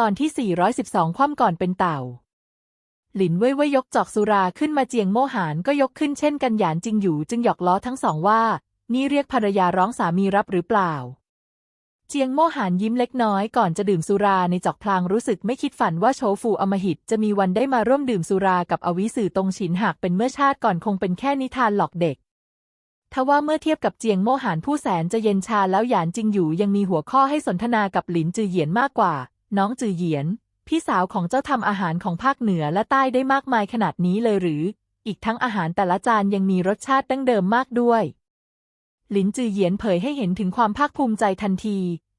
ตอนที่ 412 คว่ำก่อนเป็นเต่า หลินเว่ยเว่ยยกจอกสุราขึ้นมาเจียงโมหานก็ยกขึ้นเช่นกันหยานจิงอยู่จึงหยอกล้อทั้งสองว่า นี่เรียกภรรยาร้องสามีรับหรือเปล่า เจียงโมหานยิ้มเล็กน้อยก่อนจะดื่มสุราในจอกพลางรู้สึกไม่คิดฝันว่าโฉฟูอมหิตจะมีวันได้มาร่วมดื่มสุรากับอวิสือตรงฉินหากเป็นเมื่อชาติก่อนคงเป็นแค่นิทานหลอกเด็กทว่าเมื่อเทียบกับเจียงโมหานผู้แสนจะเย็นชาแล้วหยานจิงอยู่ยังมีหัวข้อให้สนทนากับหลินจือเหยียนมากกว่า น้องจือเหยียน พี่สาวของเจ้าทำอาหารของภาคเหนือและใต้ได้มากมายขนาดนี้เลยหรือ อีกทั้งอาหารแต่ละจานยังมีรสชาติดั้งเดิมมากด้วย หลินจือเหยียนเผยให้เห็นถึงความภาคภูมิใจทันที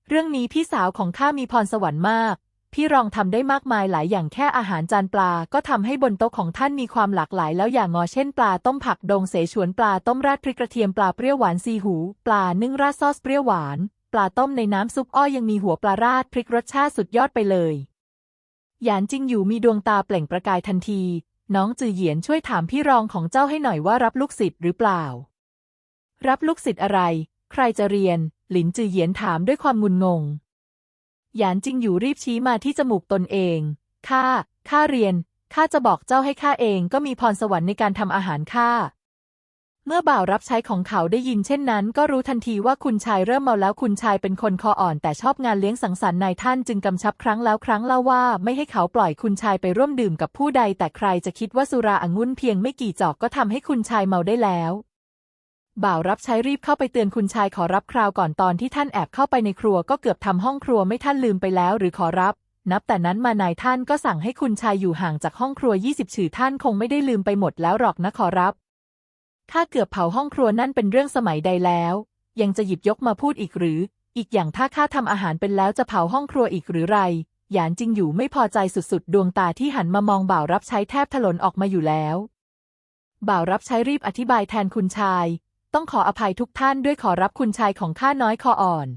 เรื่องนี้พี่สาวของข้ามีพรสวรรค์มาก พี่รองทำได้มากมายหลายอย่างแค่อาหารจานปลา ก็ทำให้บนโต๊ะของท่านมีความหลากหลายแล้วอย่างงอเช่นปลาต้มผักดงเสฉวนปลาต้มราดพริกกระเทียมปลาเปรี้ยวหวานซีหู ปลานึ่งราดซอสเปรี้ยวหวาน ปลาต้มในน้ำซุปอ้อยยังมีหัวปลาราดพริกรสชาติสุดยอดไปเลยหยานจิงอยู่มีดวงตาเปล่งประกายทันที น้องจือเหยียนช่วยถามพี่รองของเจ้าให้หน่อยว่ารับลูกศิษย์หรือเปล่า รับลูกศิษย์อะไร ใครจะเรียน หลินจือเหยียนถามด้วยความงุนงง หยานจิงอยู่รีบชี้มาที่จมูกตนเอง ข้า ข้าเรียน ข้าจะบอกเจ้าให้ข้าเองก็มีพรสวรรค์ในการทำอาหารข้า เมื่อบ่าวรับใช้ของเขาได้ยินเช่นนั้น ก็รู้ทันทีว่าคุณชายเริ่มเมาแล้วคุณชายเป็นคนคออ่อนแต่ชอบงานเลี้ยงสังสรรค์นายท่านจึงกำชับครั้งแล้วครั้งเล่าว่าไม่ให้เขาปล่อยคุณชายไปร่วมดื่มกับผู้ใด แต่ใครจะคิดว่าสุราองุ่นเพียงไม่กี่จอกก็ทำให้คุณชายเมาได้แล้ว บ่าวรับใช้รีบเข้าไปเตือนคุณชายขอรับคราวก่อนตอนที่ท่านแอบเข้าไปในครัวก็เกือบทำห้องครัวไม่ท่านลืมไปแล้วหรือขอรับนับแต่นั้นมานายท่านก็สั่งให้คุณชายอยู่ห่างจากห้องครัว 20ชื่อท่านคงไม่ได้ลืมไปหมดแล้วหรอกนะขอรับ ข้าเกือบเผาห้องครัวนั่นเป็นเรื่องสมัยใดแล้ว ยังจะหยิบยกมาพูดอีกหรือ อีกอย่างถ้าข้าทำอาหารเป็นแล้วจะเผาห้องครัวอีกหรือไร หยานจริงอยู่ไม่พอใจสุดๆ ดวงตาที่หันมามองบ่าวรับใช้แทบถลนออกมาอยู่แล้ว บ่าวรับใช้รีบอธิบายแทนคุณชาย ต้องขออภัยทุกท่านด้วยขอรับคุณชายของข้าน้อยคออ่อน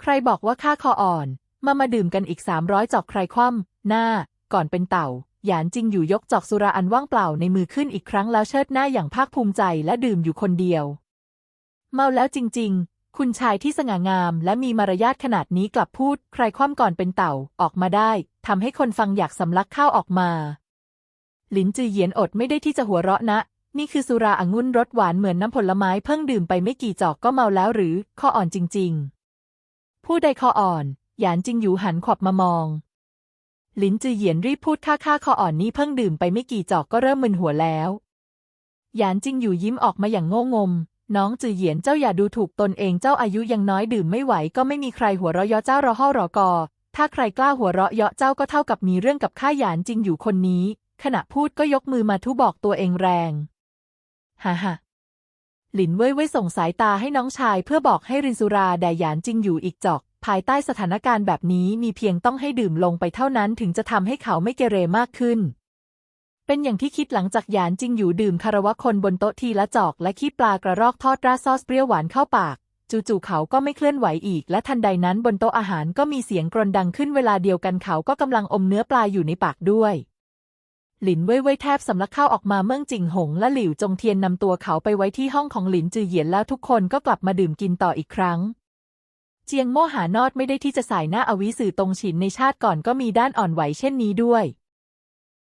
ใครบอกว่าข้าคออ่อน มามาดื่มกันอีกสามร้อยจอกใครคว่ำหน้า ก่อนเป็นเต่า หยานจิงอยู่ยกจอกสุราอันว่างเปล่าในมือขึ้นอีกครั้งแล้วเชิดหน้าอย่างภาคภูมิใจและดื่มอยู่คนเดียว เมาแล้วจริง ๆ คุณชายที่สง่างามและมีมารยาทขนาดนี้กลับพูด ใครคว่ำก่อนเป็นเต่าออกมาได้ทำให้คนฟังอยากสำลักข้าวออกมา หลินจือเหยียนอดไม่ได้ที่จะหัวเราะนะ นี่คือสุราองุ่นรสหวานเหมือนน้ำผลไม้เพิ่งดื่มไปไม่กี่จอกก็เมาแล้วหรือคออ่อนจริง ๆ ผู้ใดคออ่อนหยานจิงอยู่หันขวับมามอง ลินจือเหยียนรีบพูดค่าค่าคออ่อนนี่เพิ่งดื่มไปไม่กี่จอกก็เริ่มมึนหัวแล้ว หยานจิงอยู่ยิ้มออกมาอย่างโง่งม น้องจือเหยียนเจ้าอย่าดูถูกตนเองเจ้าอายุยังน้อยดื่มไม่ไหวก็ไม่มีใครหัวเราะเยาะเจ้ารอห่อรอกอ ถ้าใครกล้าหัวเราะเยาะเจ้าก็เท่ากับมีเรื่องกับข้าหยานจิงอยู่คนนี้ ขณะพูดก็ยกมือมาทุบอกตัวเองแรงฮ่าฮ่าหลินเว่ยเว่ยส่งสายตาให้น้องชายเพื่อบอกให้รินสุราแด่หยานจิงอยู่อีกจอก ภายใต้สถานการณ์แบบนี้มีเพียงต้องให้ดื่มลงไปเท่านั้นถึงจะทำให้เขาไม่เกเรมากขึ้น เป็นอย่างที่คิดหลังจากหยานจิงอยู่ดื่มคารวะคนบนโต๊ะทีละจอก และขี้ปลากระรอกทอดราซอสเปรี้ยวหวานเข้าปาก จู่ๆเขาก็ไม่เคลื่อนไหวอีก และทันใดนั้นบนโต๊ะอาหารก็มีเสียงกรนดังขึ้นเวลาเดียวกันเขาก็กำลังอมเนื้อปลาอยู่ในปากด้วยหลินเว่ยเว่ยแทบสำลักข้าวออกมาเมื่องจิงหงและหลิวจงเทียนนำตัวเขาไปไว้ที่ห้องของหลินจือเหยียนแล้วทุกคนก็กลับมาดื่มกินต่ออีกครั้ง เจียงโม่หานอดไม่ได้ที่จะสายหน้าอวิสื่อตรงฉินในชาติก่อนก็มีด้านอ่อนไหวเช่นนี้ด้วย